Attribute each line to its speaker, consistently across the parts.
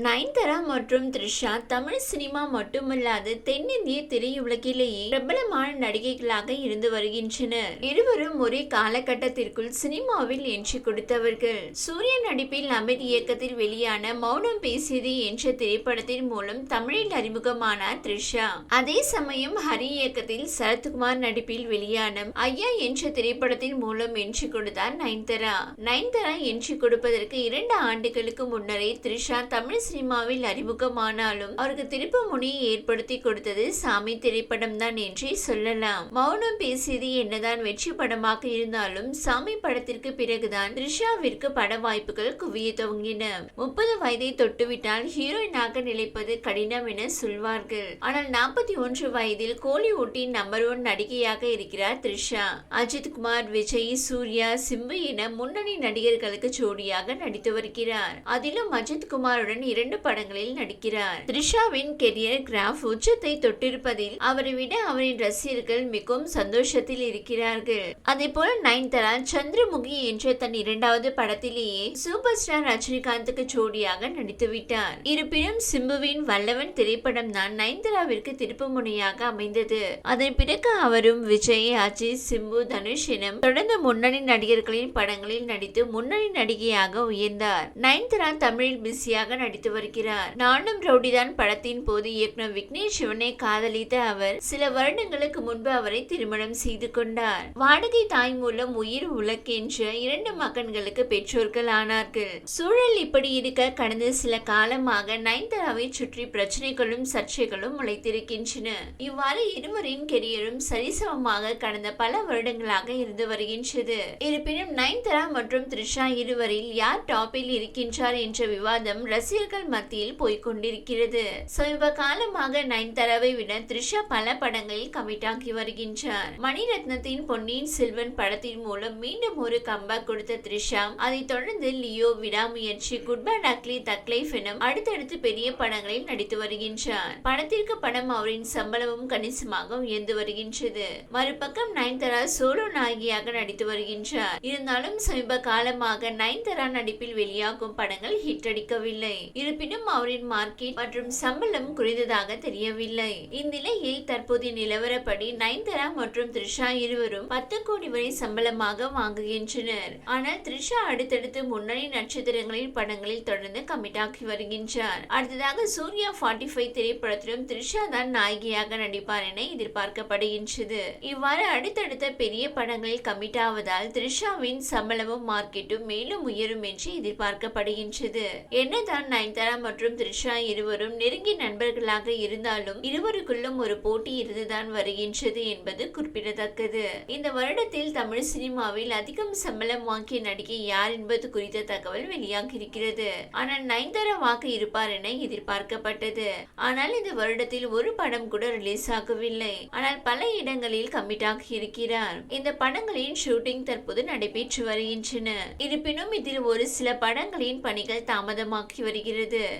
Speaker 1: நயன்தாரா மற்றும் த்ரிஷா தமிழ் சினிமா மட்டுமல்லாது தென்னிந்திய திரையுலகிலேயே பிரபலமான நடிகைகளாக இருந்து வருகின்றனர். இருவரும் ஒரே காலகட்டத்திற்குள் சினிமாவில் என்ட்ரி கொடுத்தவர்கள். சூரிய நடிப்பில் அமித் இயக்கத்தில் வெளியான மௌனம் பேசியது என்ற திரைப்படத்தின் மூலம் தமிழில் அறிமுகமானார் த்ரிஷா. அதே சமயம் ஹரி இயக்கத்தில் சரத்குமார் நடிப்பில் வெளியான ஐயா என்ற திரைப்படத்தின் மூலம் என்ட்ரி கொடுத்தார் நயன்தாரா. நயன்தாரா என்ட்ரி கொடுப்பதற்கு இரண்டு ஆண்டுகளுக்கு முன்னரே த்ரிஷா தமிழ் சினிமாவில் அறிமுகமானாலும் அவருக்கு திருப்பு முனையை ஏற்படுத்தி கொடுத்தது சாமி திரைப்படம் தான் என்றே சொல்லலாம். மௌனம் பேசியது என்னதான் வெற்றி படமாக இருந்தாலும் சாமி படத்திற்கு பிறகுதான் த்ரிஷாவிற்கு பட வாய்ப்புகள் குவிய துவங்கின. முப்பது வயதை தொட்டுவிட்டால் ஹீரோயினாக நிலைப்பது கடினம் என சொல்வார்கள். ஆனால் நாற்பத்தி ஒன்று வயதில் கோலிவுட்டின் நம்பர் ஒன் நடிகையாக இருக்கிறார் த்ரிஷா. அஜித் குமார் விஜய் சூர்யா சிம்பு என முன்னணி நடிகர்களுக்கு ஜோடியாக நடித்து வருகிறார். அதிலும் அஜித் குமாருடன் இரண்டு படங்களில் நடிக்கிறார். த்ரிஷாவின் கெரியர் கிராஃப் உச்சத்தை தொட்டிருப்பதில் அவரை விட அவரின் ரசிகர்கள் மிகவும் சந்தோஷத்தில் இருக்கிறார்கள். அதே போல நயன்தாரா சந்திரமுகி என்ற தன் இரண்டாவது படத்திலேயே சூப்பர் ஸ்டார் ரஜினிகாந்துக்கு ஜோடியாக நடித்துவிட்டார் இருப்பினும் சிம்புவின் வல்லவன் திரைப்படம் தான் நயன்தாராவிற்கு திருப்பு முனையாக அமைந்தது. அதன் பிறகு அவரும் விஜய் அஜித் சிம்பு தனுஷ் எனும் தொடர்ந்து முன்னணி நடிகர்களின் படங்களில் நடித்து முன்னணி நடிகையாக உயர்ந்தார். நயன்தாரா தமிழில் பிஸியாக நடித்து வருகிறார். நானும் ரவுடிதான் படத்தின் போது இயக்குனர் விக்னேஷ் சிவனை காதலித்த அவர் சில வருடங்களுக்கு முன்பு அவரை திருமணம் செய்து கொண்டார். வாடகை தாய் மூலம் உயிர் உலக்கென்ற இரண்டு மகன்களுக்கு பெற்றோர்கள் ஆனார்கள். சூழல் இப்படி இருக்க கடந்த சில காலமாக நயன்தாராவை சுற்றி பிரச்சனைகளும் சர்ச்சைகளும் முளைத்திருக்கின்றன. இவ்வாறு இருவரின் கெரியரும் சரிசமமாக கடந்த பல வருடங்களாக இருந்து வருகின்றது. இருப்பினும் நயன்தாரா மற்றும் த்ரிஷா இருவரில் யார் டாப்பில் இருக்கின்றார் என்ற விவாதம் ரசிக ரசிகர்கள் மத்தியில் போய்கொண்டிருக்கிறது சமீப காலமாக நயன்தாராவை விட த்ரிஷா பல படங்களில் கமிட் ஆகி வருகின்றார். மணிரத்னத்தின் பொன்னியின் செல்வன் படத்தின் மூலம் மீண்டும் ஒரு கம்பேக் கொடுத்த த்ரிஷா அதைத் தொடர்ந்து லியோ விடாமுயற்சி குட்பா டக்லி தக்லைஃப் எனும் அடுத்தடுத்து பெரிய படங்களில் நடித்து வருகின்றார். படத்திற்கு படம் அவரின் சம்பளமும் கணிசமாக உயர்ந்து வருகின்றது. மறுபக்கம் நயன்தாரா சோலோ நாயகியாக நடித்து வருகின்றார். இருந்தாலும் சமீப காலமாக நயன்தாரா நடிப்பில் வெளியாகும் படங்கள் ஹிட் அடிக்கவில்லை. இருப்பினும் அவரின் மார்க்கெட் மற்றும் சம்பளம் குறைந்ததாக தெரியவில்லை. இந்நிலையில் தற்போதைய நிலவரப்படி நயன்தாரா மற்றும் த்ரிஷா இருவரும் பத்து கோடி வரை சம்பளமாக வாங்குகின்றனர். ஆனால் த்ரிஷா அடுத்தடுத்து முன்னணி நட்சத்திரங்களின் படங்களில் தொடர்ந்து கமிட் ஆகி வருகின்றார். அடுத்ததாக சூர்யா ஃபார்ட்டி ஃபைவ் திரைப்படத்திலும் த்ரிஷா தான் நாயகியாக நடிப்பார் என எதிர்பார்க்கப்படுகின்றது. இவ்வாறு அடுத்தடுத்த பெரிய படங்களில் கமிட் ஆவதால் த்ரிஷாவின் சம்பளமும் மார்க்கெட்டும் மேலும் உயரும் என்று எதிர்பார்க்கப்படுகின்றது. என்னதான் நயன்தாரா மற்றும் த்ரிஷா இருவரும் நெருங்கிய நண்பர்களாக இருந்தாலும் இருவருக்குள்ளும் ஒரு போட்டி இருந்துதான் வருகின்றது என்பது குறிப்பிடத்தக்கது. இந்த வருடத்தில் தமிழ் சினிமாவில் அதிகம் சம்பளம் வாங்கிய நடிகை யார் என்பது குறித்த தகவல் வெளியாகி இருக்கிறது ஆனால் நயன்தாரா வாக்கு இருப்பார் என எதிர்பார்க்கப்பட்டது. ஆனால் இந்த வருடத்தில் ஒரு படம் கூட ரிலீஸ் ஆகவில்லை. ஆனால் பல இடங்களில் கமிட் ஆகி இருக்கிறார் இந்த படங்களின் ஷூட்டிங் தற்போது நடைபெற்று வருகின்றன. இருப்பினும் இதில் ஒரு சில படங்களின் பணிகள் தாமதமாகி வருகிறது.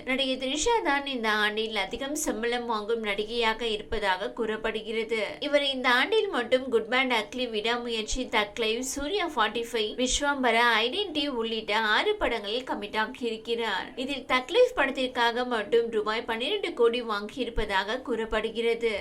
Speaker 1: நடிகை த்ரிஷா தான் இந்த ஆண்டில் அதிகம் சம்பளம் வாங்கும் நடிகையாக இருப்பதாக கூறப்படுகிறது. இவர் இந்த ஆண்டில் மட்டும் good bad ugly Vidaamuyarchi thug life Suriya forty five Vishwambhara identity உள்ளிட்ட ஆறு படங்களில் கமிட் ஆகியிருக்கிறார் இதில் தக்லைஃப் படத்திற்காக மட்டும் ரூபாய் பன்னிரண்டு கோடி வாங்கி இருப்பதாக கூறப்படுகிறது.